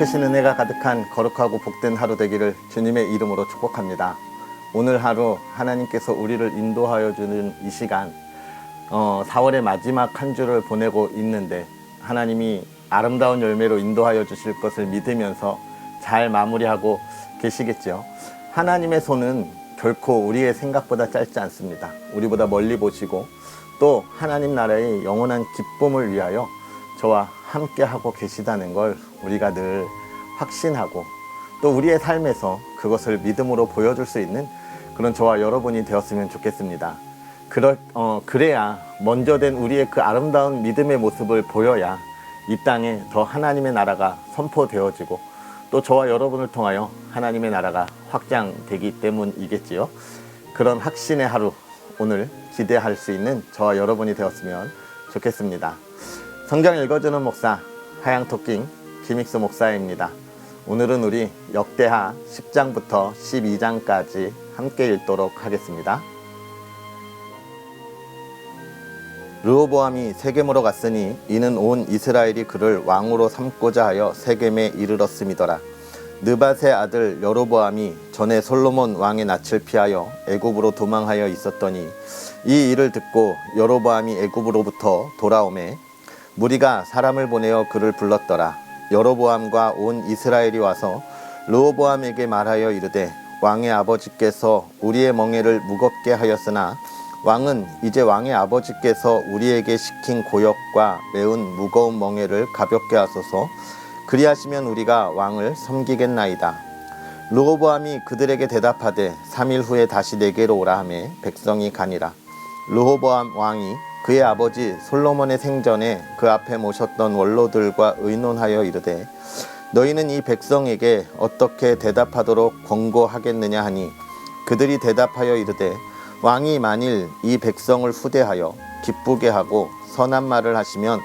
크신 은혜가 가득한 거룩하고 복된 하루 되기를 주님의 이름으로 축복합니다. 오늘 하루 하나님께서 우리를 인도하여 주는 이 시간, 어, 4월의 마지막 한 주를 보내고 있는데 하나님이 아름다운 열매로 인도하여 주실 것을 믿으면서 잘 마무리하고 계시겠죠. 하나님의 손은 결코 우리의 생각보다 짧지 않습니다. 우리보다 멀리 보시고 또 하나님 나라의 영원한 기쁨을 위하여 저와 함께 하고 계시다는 걸 우리가 늘 확신하고 또 우리의 삶에서 그것을 믿음으로 보여줄 수 있는 그런 저와 여러분이 되었으면 좋겠습니다. 그럴, 어, 그래야 먼저 된 우리의 그 아름다운 믿음의 모습을 보여야 이 땅에 더 하나님의 나라가 선포되어지고 또 저와 여러분을 통하여 하나님의 나라가 확장되기 때문이겠지요. 그런 확신의 하루 오늘 기대할 수 있는 저와 여러분이 되었으면 좋겠습니다. 성경 읽어주는 목사 하양토킹 김익수 목사입니다. 오늘은 우리 역대하 10장부터 12장까지 함께 읽도록 하겠습니다. 르호보암이 세겜으로 갔으니 이는 온 이스라엘이 그를 왕으로 삼고자 하여 세겜에 이르렀음이더라. 느밧의 아들 여로보암이 전에 솔로몬 왕의 낯을 피하여 애굽으로 도망하여 있었더니 이 일을 듣고 여로보암이 애굽으로부터 돌아오매 무리가 사람을 보내어 그를 불렀더라. 여로보암과 온 이스라엘이 와서 르호보암에게 말하여 이르되 왕의 아버지께서 우리의 멍에를 무겁게 하였으나 왕은 이제 왕의 아버지께서 우리에게 시킨 고역과 매운 무거운 멍에를 가볍게 하소서 그리하시면 우리가 왕을 섬기겠나이다. 르호보암이 그들에게 대답하되 3일 후에 다시 내게로 오라 하매 백성이 가니라. 르호보암 왕이 그의 아버지 솔로몬의 생전에 그 앞에 모셨던 원로들과 의논하여 이르되 너희는 이 백성에게 어떻게 대답하도록 권고하겠느냐 하니 그들이 대답하여 이르되 왕이 만일 이 백성을 후대하여 기쁘게 하고 선한 말을 하시면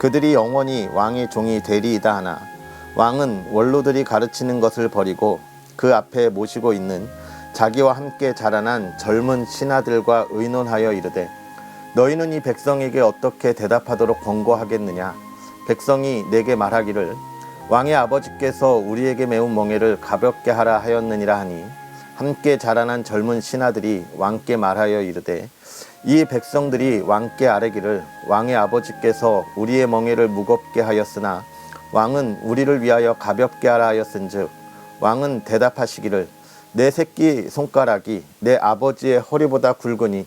그들이 영원히 왕의 종이 되리이다 하나 왕은 원로들이 가르치는 것을 버리고 그 앞에 모시고 있는 자기와 함께 자라난 젊은 신하들과 의논하여 이르되 너희는 이 백성에게 어떻게 대답하도록 권고하겠느냐? 백성이 내게 말하기를 왕의 아버지께서 우리에게 매운 멍에를 가볍게 하라 하였느니라 하니 함께 자라난 젊은 신하들이 왕께 말하여 이르되 이 백성들이 왕께 아뢰기를 왕의 아버지께서 우리의 멍에를 무겁게 하였으나 왕은 우리를 위하여 가볍게 하라 하였은즉 왕은 대답하시기를 내 새끼 손가락이 내 아버지의 허리보다 굵으니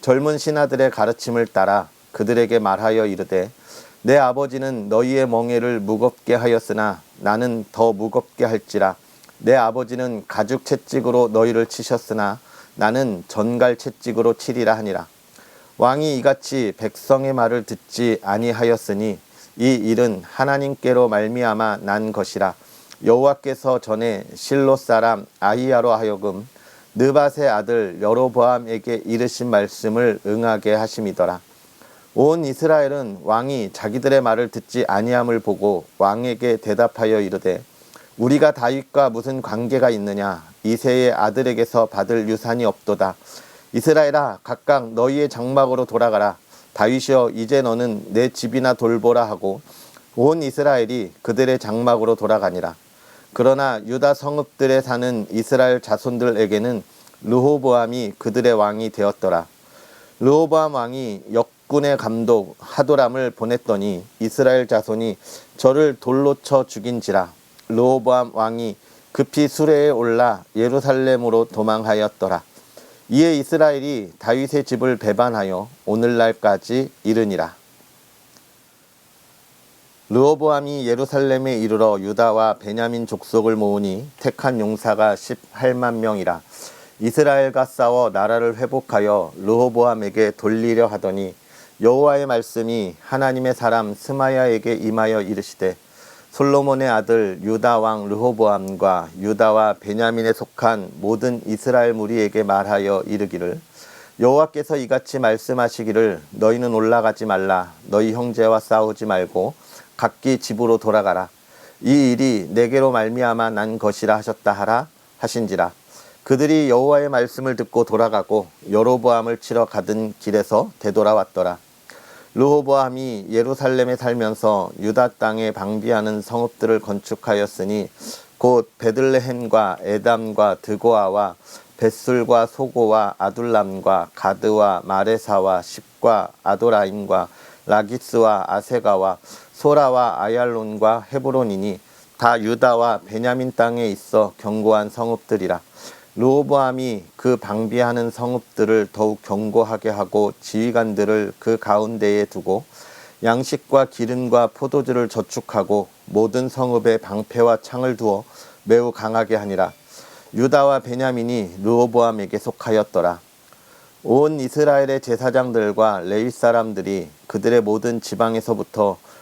젊은 신하들의 가르침을 따라 그들에게 말하여 이르되 내 아버지는 너희의 멍에를 무겁게 하였으나 나는 더 무겁게 할지라. 내 아버지는 가죽 채찍으로 너희를 치셨으나 나는 전갈 채찍으로 치리라 하니라. 왕이 이같이 백성의 말을 듣지 아니하였으니 이 일은 하나님께로 말미암아 난 것이라. 여호와께서 전에 실로 사람 아히야로 하여금 느밧의 아들 여로보암에게 이르신 말씀을 응하게 하심이더라. 온 이스라엘은 왕이 자기들의 말을 듣지 아니함을 보고 왕에게 대답하여 이르되 우리가 다윗과 무슨 관계가 있느냐? 이세의 아들에게서 받을 유산이 없도다. 이스라엘아 각각 너희의 장막으로 돌아가라. 다윗이여 이제 너는 내 집이나 돌보라 하고 온 이스라엘이 그들의 장막으로 돌아가니라 그러나 유다 성읍들에 사는 이스라엘 자손들에게는 르호보암이 그들의 왕이 되었더라 르호보암 왕이 역군의 감독 하도람을 보냈더니 이스라엘 자손이 저를 돌로 쳐 죽인지라 르호보암 왕이 급히 수레에 올라 예루살렘으로 도망하였더라. 이에 이스라엘이 다윗의 집을 배반하여 오늘날까지 이르니라. 르호보암이 예루살렘에 이르러 유다와 베냐민 족속을 모으니 택한 용사가 18만 명이라. 이스라엘과 싸워 나라를 회복하여 르호보암에게 돌리려 하더니 여호와의 말씀이 하나님의 사람 스마야에게 임하여 이르시되 솔로몬의 아들 유다 왕 르호보암과 유다와 베냐민에 속한 모든 이스라엘 무리에게 말하여 이르기를 여호와께서 이같이 말씀하시기를 너희는 올라가지 말라 너희 형제와 싸우지 말고 각기 집으로 돌아가라. 이 일이 내게로 말미암아 난 것이라 하셨다 하라 하신지라. 그들이 여호와의 말씀을 듣고 돌아가고 여로보암을 치러 가던 길에서 되돌아왔더라. 르호보암이 예루살렘에 살면서 유다 땅에 방비하는 성읍들을 건축하였으니 곧 베들레헴과 에담과 드고아와 벳술과 소고와 아둘람과 가드와 마레사와 십과 아도라임과 라기스와 아세가와 소라와 아얄론과 헤브론이니 다 유다와 베냐민 땅에 있어 견고한 성읍들이라. 르호보암이 그 방비하는 성읍들을 더욱 견고하게 하고 지휘관들을 그 가운데에 두고 양식과 기름과 포도주를 저축하고 모든 성읍에 방패와 창을 두어 매우 강하게 하니라. 유다와 베냐민이 르호보암에게 속하였더라. 온 이스라엘의 제사장들과 레위 사람들이 그들의 모든 지방에서부터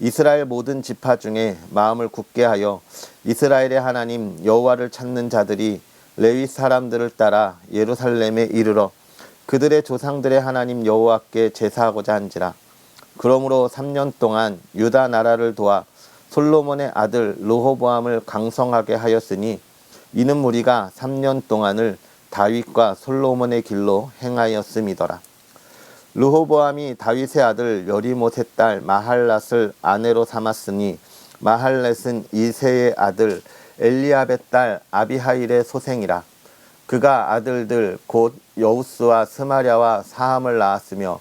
이스라엘 모든 지파 중에 마음을 굳게 하여 이스라엘의 하나님 여호와를 찾는 자들이 레위 사람들을 따라 예루살렘에 이르러 그들의 조상들의 하나님 여호와께 제사하고자 한지라 그러므로 3년 동안 유다 나라를 도와 솔로몬의 아들 르호보암을 강성하게 하였으니 이는 무리가 3년 동안을 다윗과 솔로몬의 길로 행하였음이더라. 르호보암이 다윗의 아들 여리못의 딸 마할랏을 아내로 삼았으니 마할렛은 이세의 아들 엘리압의 딸 아비하일의 소생이라. 그가 아들들 곧 여우스와 스마랴와 사함을 낳았으며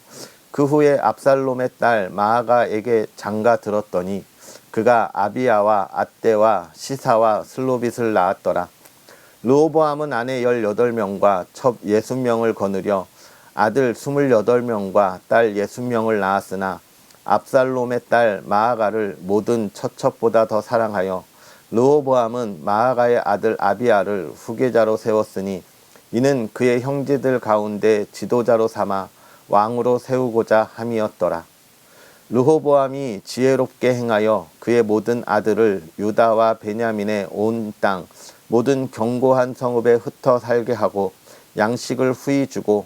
그 후에 압살롬의 딸 마아가에게 장가 들었더니 그가 아비야와 아떼와 시사와 슬로빗을 낳았더라. 르호보암은 아내 18명과 첩 60명을 거느려 아들 28명과 딸 60명을 낳았으나 압살롬의 딸 마아가를 모든 처첩보다 더 사랑하여 르호보암은 마아가의 아들 아비야를 후계자로 세웠으니 이는 그의 형제들 가운데 지도자로 삼아 왕으로 세우고자 함이었더라. 르호보암이 지혜롭게 행하여 그의 모든 아들을 유다와 베냐민의 온 땅 모든 견고한 성읍에 흩어 살게 하고 양식을 후히 주고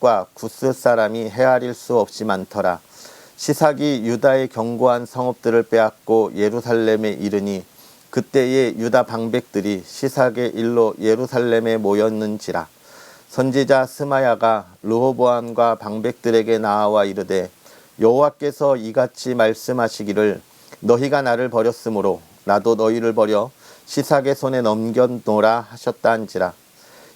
과 구스 사람이 헤아릴 수 없이 많더라. 시삭이 유다의 견고한 성읍들을 빼앗고 예루살렘에 이르니 그때에 유다 방백들이 시삭의 일로 예루살렘에 모였는지라. 선지자 스마야가 르호보암과 방백들에게 나와 이르되 여호와께서 이같이 말씀하시기를 너희가 나를 버렸으므로 나도 너희를 버려 시삭의 손에 넘겨노라 하셨다한지라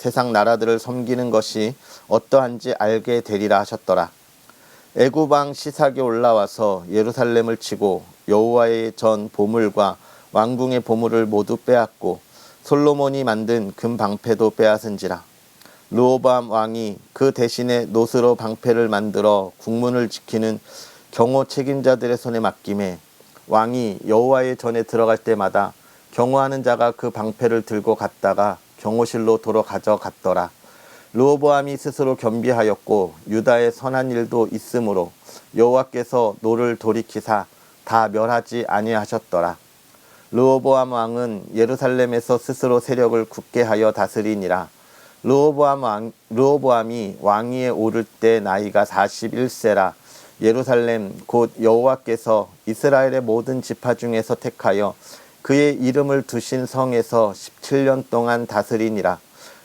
세상 나라들을 섬기는 것이 어떠한지 알게 되리라 하셨더라. 애굽 왕 시삭이 올라와서 예루살렘을 치고 여호와의 전 보물과 왕궁의 보물을 모두 빼앗고 솔로몬이 만든 금 방패도 빼앗은지라. 르호밤 왕이 그 대신에 노스로 방패를 만들어 국문을 지키는 경호 책임자들의 손에 맡김에 왕이 여호와의 전에 들어갈 때마다 경호하는 자가 그 방패를 들고 갔다가 경호실로 도로 가져갔더라 르호보암이 스스로 겸비하였고 유다의 선한 일도 있으므로 여호와께서 노를 돌이키사 다 멸하지 아니하셨더라. 르호보암 왕은 예루살렘에서 스스로 세력을 굳게 하여 다스리니라. 르호보암 왕, 르호보암이 왕위에 오를 때 나이가 41세라. 예루살렘 곧 여호와께서 이스라엘의 모든 지파 중에서 택하여 그의 이름을 두신 성에서 17년 동안 다스리니라.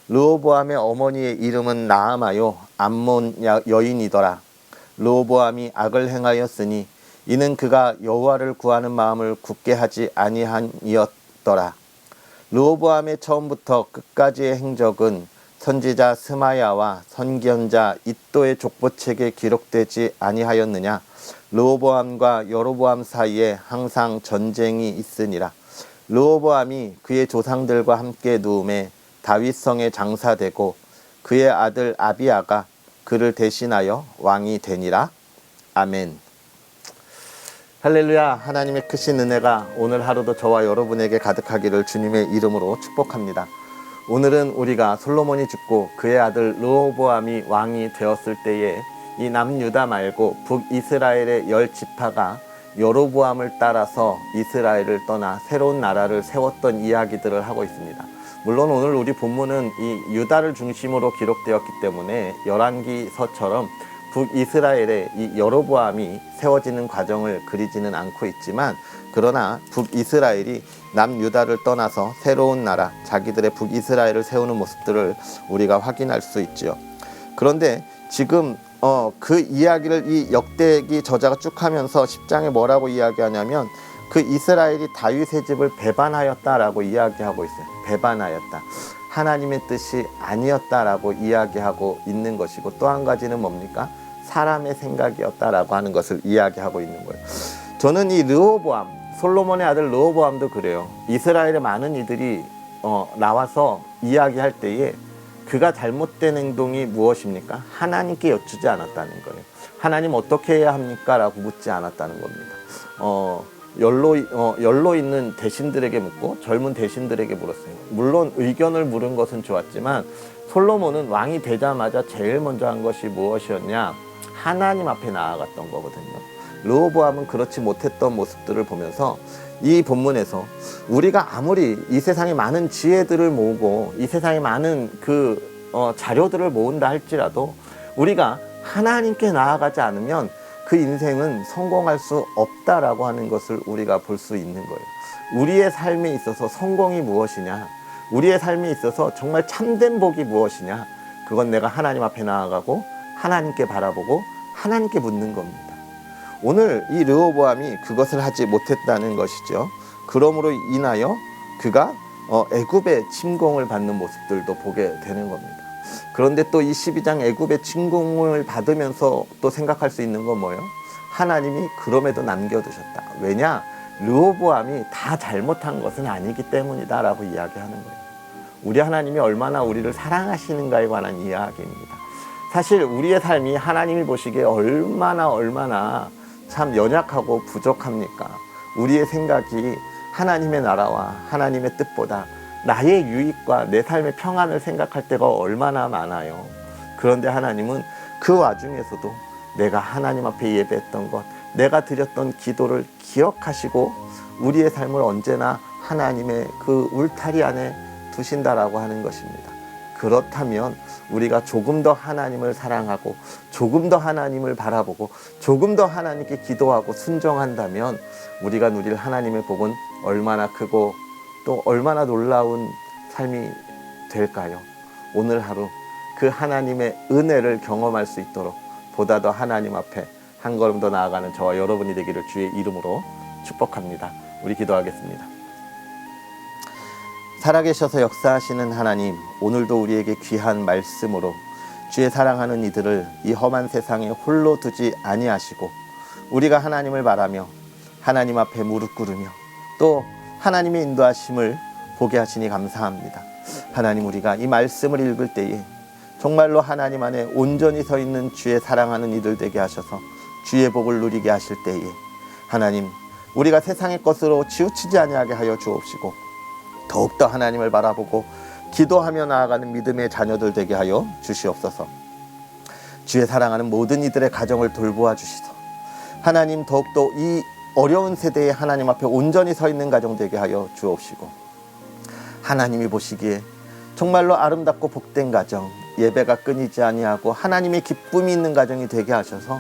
르호보암의 어머니의 이름은 나아마요 암몬 야- 여인이더라. 르호보암이 악을 행하였으니 이는 그가 여호와를 구하는 마음을 굳게 하지 아니한이었더라. 르호보암의 처음부터 끝까지의 행적은 선지자 스마야와 선견자 이또의 족보책에 기록되지 아니하였느냐 르호보암과 여로보암 사이에 항상 전쟁이 있으니라 르호보암이 그의 조상들과 함께 누움에 다윗성에 장사되고 그의 아들 아비아가 그를 대신하여 왕이 되니라. 아멘. 할렐루야. 하나님의 크신 은혜가 오늘 하루도 저와 여러분에게 가득하기를 주님의 이름으로 축복합니다. 오늘은 우리가 솔로몬이 죽고 그의 아들 르호보암이 왕이 되었을 때에 이 남유다 말고 북이스라엘의 열 지파가 여로보암을 따라서 이스라엘을 떠나 새로운 나라를 세웠던 이야기들을 하고 있습니다. 물론 오늘 우리 본문은 이 유다를 중심으로 기록되었기 때문에 열왕기서처럼 북이스라엘의 이 여로보암이 세워지는 과정을 그리지는 않고 있지만 그러나 북이스라엘이 남유다를 떠나서 새로운 나라 자기들의 북이스라엘을 세우는 모습들을 우리가 확인할 수 있지요. 그런데 지금 어, 그 이야기를 이 역대기 저자가 쭉 하면서 10장에 뭐라고 이야기하냐면 그 이스라엘이 다윗의 집을 배반하였다라고 이야기하고 있어요. 배반하였다. 하나님의 뜻이 아니었다라고 이야기하고 있는 것이고 또 한 가지는 뭡니까? 사람의 생각이었다라고 하는 것을 이야기하고 있는 거예요. 저는 이 르호보암, 솔로몬의 아들 르호보암도 그래요. 이스라엘의 많은 이들이 어, 나와서 이야기할 때에 그가 잘못된 행동이 무엇입니까? 하나님께 여쭈지 않았다는 거예요. 하나님 어떻게 해야 합니까? 라고 묻지 않았다는 겁니다. 어, 연로, 어, 연로 있는 대신들에게 묻고 젊은 대신들에게 물었어요. 물론 의견을 물은 것은 좋았지만 솔로몬은 왕이 되자마자 제일 먼저 한 것이 무엇이었냐? 하나님 앞에 나아갔던 거거든요. 르호보암은 그렇지 못했던 모습들을 보면서 이 본문에서 우리가 아무리 이 세상에 많은 지혜들을 모으고 이 세상에 많은 그 어, 자료들을 모은다 할지라도 우리가 하나님께 나아가지 않으면 그 인생은 성공할 수 없다라고 하는 것을 우리가 볼 수 있는 거예요. 우리의 삶에 있어서 성공이 무엇이냐? 우리의 삶에 있어서 정말 참된 복이 무엇이냐? 그건 내가 하나님 앞에 나아가고 하나님께 바라보고 하나님께 묻는 겁니다. 오늘 이 르호보암이 그것을 하지 못했다는 것이죠. 그러므로 인하여 그가 어, 애굽의 침공을 받는 모습들도 보게 되는 겁니다. 그런데 또 이 12장 애굽의 침공을 받으면서 또 생각할 수 있는 건 뭐예요? 하나님이 그럼에도 남겨두셨다. 왜냐? 르호보암이 다 잘못한 것은 아니기 때문이다라고 이야기하는 거예요. 우리 하나님이 얼마나 우리를 사랑하시는가에 관한 이야기입니다. 사실 우리의 삶이 하나님이 보시기에 얼마나 얼마나 참 연약하고 부족합니까? 우리의 생각이 하나님의 나라와 하나님의 뜻보다 나의 유익과 내 삶의 평안을 생각할 때가 얼마나 많아요. 그런데 하나님은 그 와중에서도 내가 하나님 앞에 예배했던 것, 내가 드렸던 기도를 기억하시고 우리의 삶을 언제나 하나님의 그 울타리 안에 두신다라고 하는 것입니다. 그렇다면 우리가 조금 더 하나님을 사랑하고 조금 더 하나님을 바라보고 조금 더 하나님께 기도하고 순종한다면 우리가 누릴 하나님의 복은 얼마나 크고 또 얼마나 놀라운 삶이 될까요? 오늘 하루 그 하나님의 은혜를 경험할 수 있도록 보다 더 하나님 앞에 한 걸음 더 나아가는 저와 여러분이 되기를 주의 이름으로 축복합니다. 우리 기도하겠습니다. 살아계셔서 역사하시는 하나님, 오늘도 우리에게 귀한 말씀으로 주의 사랑하는 이들을 이 험한 세상에 홀로 두지 아니하시고 우리가 하나님을 바라며 하나님 앞에 무릎 꿇으며 또 하나님의 인도하심을 보게 하시니 감사합니다. 하나님 우리가 이 말씀을 읽을 때에 정말로 하나님 안에 온전히 서 있는 주의 사랑하는 이들 되게 하셔서 주의 복을 누리게 하실 때에 하나님 우리가 세상의 것으로 치우치지 아니하게 하여 주옵시고 더욱더 하나님을 바라보고 기도하며 나아가는 믿음의 자녀들 되게 하여 주시옵소서. 주의 사랑하는 모든 이들의 가정을 돌보아 주시소. 하나님 더욱더 이 어려운 세대에 하나님 앞에 온전히 서 있는 가정 되게 하여 주옵시고 하나님이 보시기에 정말로 아름답고 복된 가정 예배가 끊이지 아니하고 하나님의 기쁨이 있는 가정이 되게 하셔서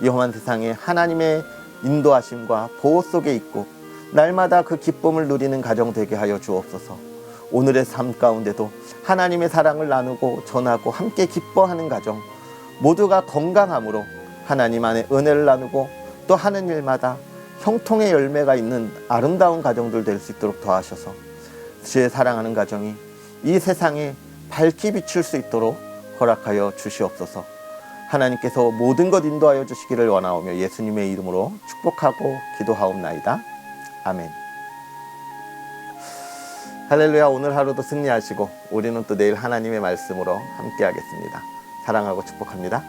이 험한 세상에 하나님의 인도하심과 보호 속에 있고 날마다 그 기쁨을 누리는 가정 되게 하여 주옵소서. 오늘의 삶 가운데도 하나님의 사랑을 나누고 전하고 함께 기뻐하는 가정 모두가 건강함으로 하나님 안에 은혜를 나누고 또 하는 일마다 형통의 열매가 있는 아름다운 가정들 될 수 있도록 도와셔서 주의 사랑하는 가정이 이 세상에 밝히 비출 수 있도록 허락하여 주시옵소서. 하나님께서 모든 것 인도하여 주시기를 원하오며 예수님의 이름으로 축복하고 기도하옵나이다. 아멘. 할렐루야 오늘 하루도 승리하시고 우리는 또 내일 하나님의 말씀으로 함께 하겠습니다. 사랑하고 축복합니다.